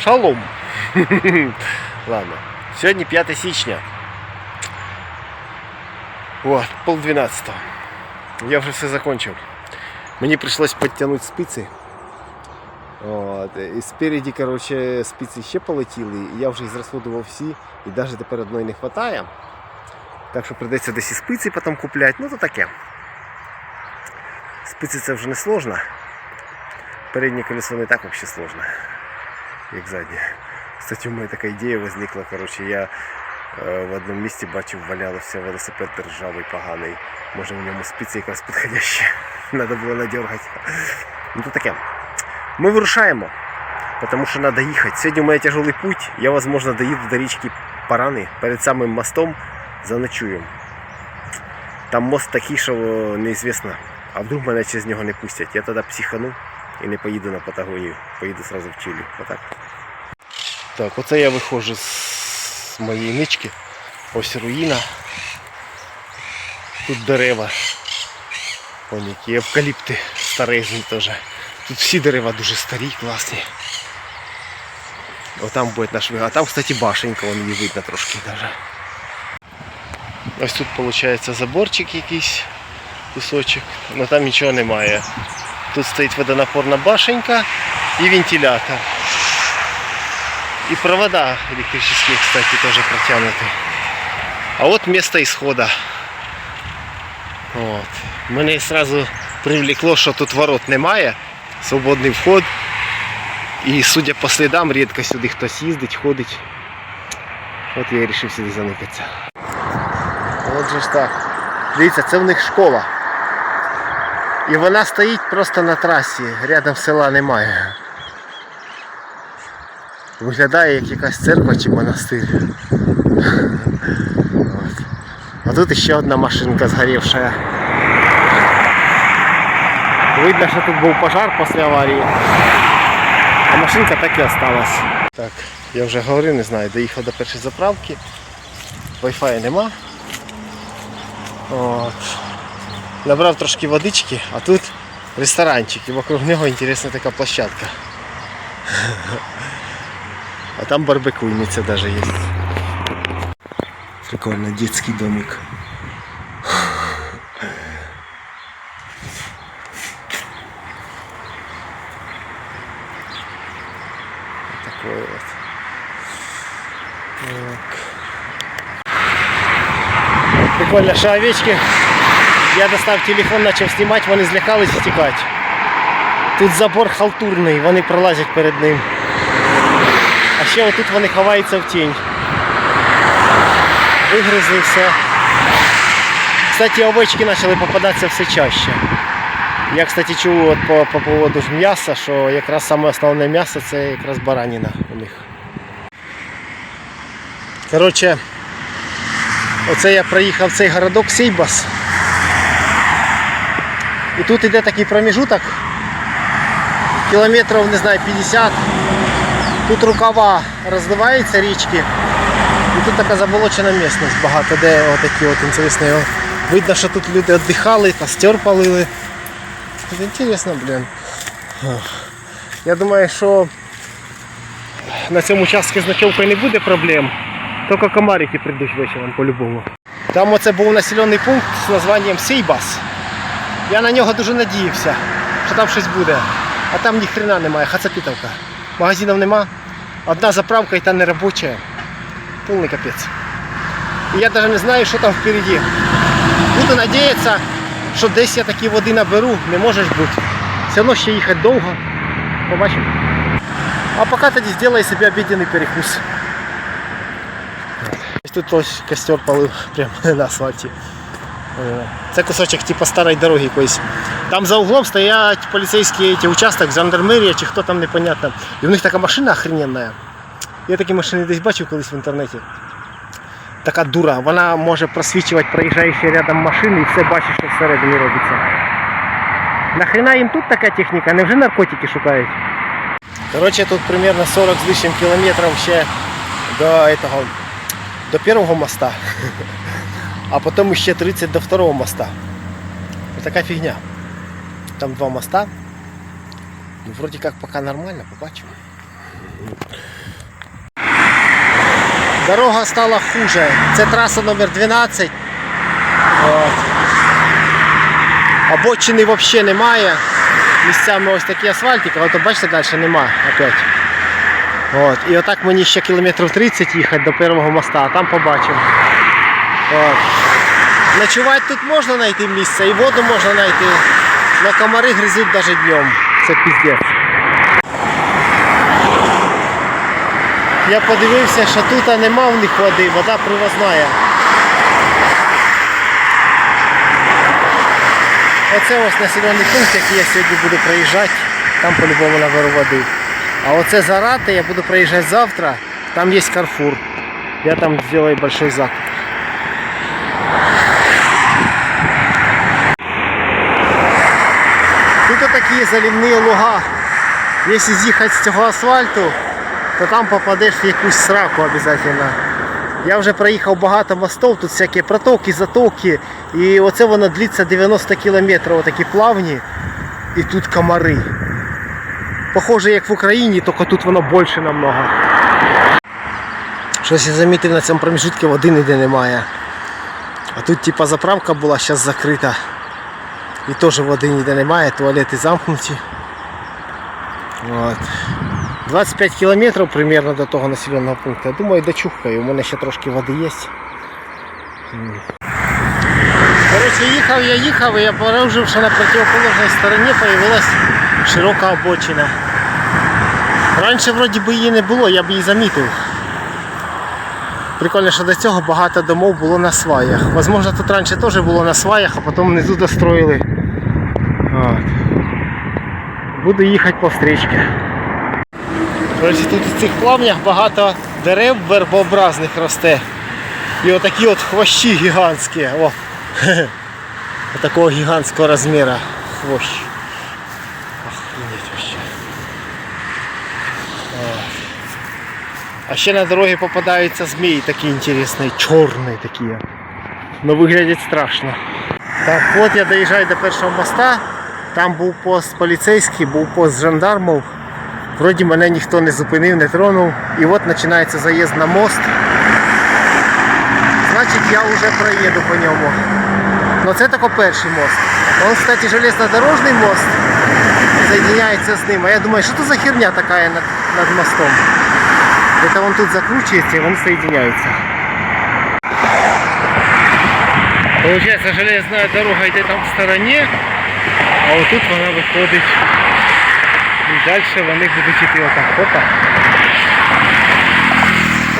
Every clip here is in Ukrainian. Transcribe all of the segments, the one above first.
Шалом. Ладно. Сьогодні 5 січня. О, пол 12. Я вже все закончив. Мені прийшлось підтягнути спиці. От. І спереді, коротше, спиці ще полетіли, і я вже зрозходував всі, і навіть тепер одної не вистачає. Так що прийдеться десь і спиці потім купляти. Ну то таке. Спиці це вже не сложно. Переднє колесо не так взагалі сложно, Як заднє. Кстати, у мене така ідея возникла. Коротше, я е, в одному місці бачив, валявся велосипед ржавий, поганий. Може в ньому спиці якраз підходящі. Треба було надергати. Ну то таке. Ми вирушаємо, тому що треба їхати. Сьогодні у мене тяжелий путь. Я, возможно, доїду до річки Парани. Перед самим мостом заночую. Там мост такий, що неізвісно. А вдруг мене через нього не пустять. Я тоді психану і не поїду на Патагонію. Поїду одразу в Чилі. Отак. Так, оце я виходжу з моєї нички. Ось руїна. Тут дерева. Вон які евкаліпти старезні теж. Тут всі дерева дуже старі, класні. Отам буде наш вигад. А там, кстати, башенька, вон її видно трошки даже. Ось тут виходить заборчик якийсь кусочок, але там нічого немає. Тут стоїть водонапорна башенька і вентилятор. И провода электрические, кстати, тоже протянуты. А вот место исхода. Вот. Мене сразу привлекло, що тут ворот немає. Свободний вход. І судя по слідам, рідко сюди хтось їздить, ходить. От я і вирішив сюди заникатися. От же ж так. Дивіться, це в них школа. І вона стоїть просто на трасі, рядом села немає. Виглядає як якась церква чи монастир. А тут ще одна машинка згорівша. Видно, що тут був пожар після аварії. А машинка так і осталась. Так, я вже говорив, не знаю, доїхав до першої заправки. Wi-Fi нема. От. Набрав трошки водички, а тут ресторанчик і вокруг нього інтересна така площадка. А там барбекуйница даже есть. Прикольно, детский домик. Такой вот. Так. Прикольно, що овечки. Я достав телефон, почав знімати, вони злякались втікати. Тут забор халтурний, вони пролазять перед ним. А ще отут вони ховаються в тінь. Вигризли все. Кстати, овечки почали попадатися все чаще. Я, кстати, чув по, по поводу ж м'яса, що якраз саме основне м'ясо це якраз бараніна у них. Коротше, оце я проїхав цей городок Сейбас. І тут іде такий проміжуток, кілометрів, не знаю, 50. Тут рукава розливаються річки. І тут така заболочена місцевість багато, де отакі от інтересні. Видно, що тут люди віддихали, костер палили. Інтересно, блін. Я думаю, що на цьому участку з ночовкою не буде проблем. Тільки комарики прийдуть вечором по-любому. Там оце був населений пункт з названням Сейбас. Я на нього дуже надіявся, що там щось буде. А там ні хрена немає, хацапітовка. Магазинів нема. Одна заправка і та не робоча. Повний капець. І я навіть не знаю, що там впереді. Буду надіятися, що десь я такі води наберу, не може ж бути. Все одно ще їхати довго. Побачимо. А поки тоді зроблю собі обіденний перекус. Тут ось костер палив прямо на асфальті. Е, Це кусочок типу старої дороги якоїсь. Там за углом стоять поліцейські ті участок, жандармерія чи хто там непонятно. І в них така машина охрененна. Я такі машини десь бачив колись в інтернеті. Така дура, вона може просвічувати проїжджаючі рядом машини і все бачить, що всередині робиться. Нахрена їм тут така техніка? Невже наркотики шукають? Коротше, тут примерно 40 з лишнім кілометрів ще до этого, до першого моста. А потім ще 30 до второго моста. Ось така фігня. Там два моста. Ну, вроді як поки нормально, побачимо. Дорога стала хуже. Це траса номер 12. От. Обочини взагалі немає. Місцями ось такі асфальтики, а то бачите, далі немає опять. От. І отак мені ще кілометрів 30 їхати до першого моста, а там побачимо. От. Ночувати тут можна знайти місце і воду можна знайти. Но комари гризуть навіть днем. Це піздець. Я подивився, що тут нема в них води, вода привозна. Оце ось населений пункт, який я сьогодні буду проїжджати, там по-любому наберу води. А оце Зарати я буду проїжджати завтра, там є Карфур. Я там зроблю большой закуп. Тут такі заливні луга. Якщо з'їхати з цього асфальту, то там попадеш в якусь сраку обов'язково. Я вже проїхав багато мостів, тут всякі протоки, затоки. І оце воно длиться 90 кілометрів, отакі плавні. І тут комари. Похоже, як в Україні, тільки тут воно більше намного. Щось я замітив на цьому проміжутку води ніде немає. А тут типа заправка була, зараз закрита. І теж води ніде немає, туалети замкнуті. От. 25 кілометрів примерно до того населеного пункту. Я думаю, дочухаю, у мене ще трошки води є. Коротше, їхав я їхав і я обнаружив, що на противоположній стороні з'явилась широка обочина. Раніше вроді би її не було, я б її замітив. Прикольно, що до цього багато домов було на сваях. Возможно, тут раніше теж було на сваях, а потім внизу достроїли. От. Буду їхати по. Коротше, тут у цих плавнях багато дерев вербообразних росте. І отакі от хвощі гігантські. О. Отакого гігантського розміру хвощ. А ще на дорогі попадаються змії такі інтересні, чорні такі. Ну виглядять страшно. Так, от я доїжджаю до першого моста. Там був пост поліцейський, був пост жандармів. Вроді мене ніхто не зупинив, не тронув. І от починається заїзд на мост. Значить я вже проїду по ньому. Ну це тільки перший мост. Он, кстати, железнодорожний мост соединяється з ним. А я думаю, що це за херня така над, над мостом? Это он тут закручивается и он соединяется. Получается, железная дорога йде там в стороні, а отут вона виходить. І далі вони будуть йти отак. Опа.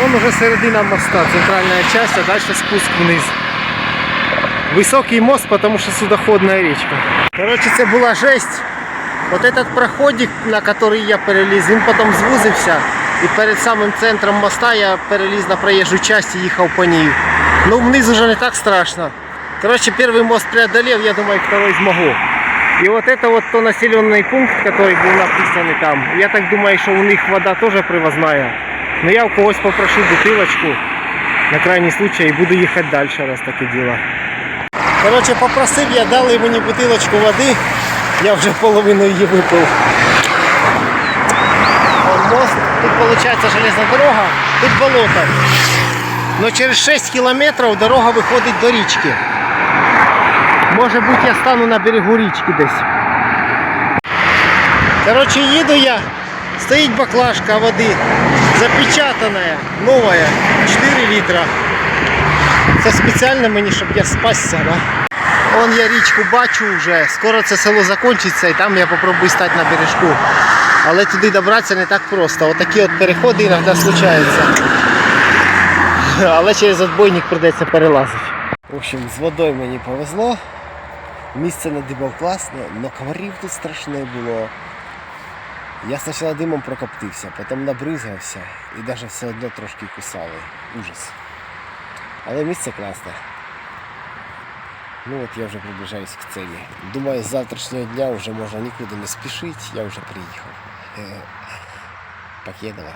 Вон уже середина моста, центральная часть, а дальше спуск вниз. Высокий мост, потому что судоходная речка. Короче, це була жесть. Вот этот проходик, на который я переліз, він потім звузився. І перед самим центром моста я переліз на проїжджу часть і їхав по ній. Ну вниз уже не так страшно. Короче, первый мост преодолел, я думаю, второй смогу. И вот это вот то населенный пункт, который был написан там. Я так думаю, что у них вода тоже привозная. Но я у когось попрошу бутылочку на крайний случай и буду ехать дальше, раз таке діло. Короче, попросив я, дали мені бутилочку води, я вже половину її випив. Вон мост, тут получается железна дорога, тут болото. Но через 6 кілометрів дорога виходить до річки. Може бути я стану на берегу річки десь. Короче, їду я, стоїть баклажка води, запечатана, нова, 4 літра. Це спеціально мені, щоб я спасся, да? Вон я річку бачу вже, скоро це село закінчиться і там я попробую стати на бережку. Але туди добратися не так просто. Отакі от переходи іноді случаються. Але через отбойник придеться перелазити. В общем, з водою мені повезло. Місце надибав класне, але комарів тут страшне було. Я спочатку димом прокоптився, потім набризгався і навіть все одно трошки кусали. Ужас. Але місце класне. Ну от я вже приближаюсь к цілі. Думаю, з завтрашнього дня вже можна нікуди не спішити, я вже приїхав. Покедова.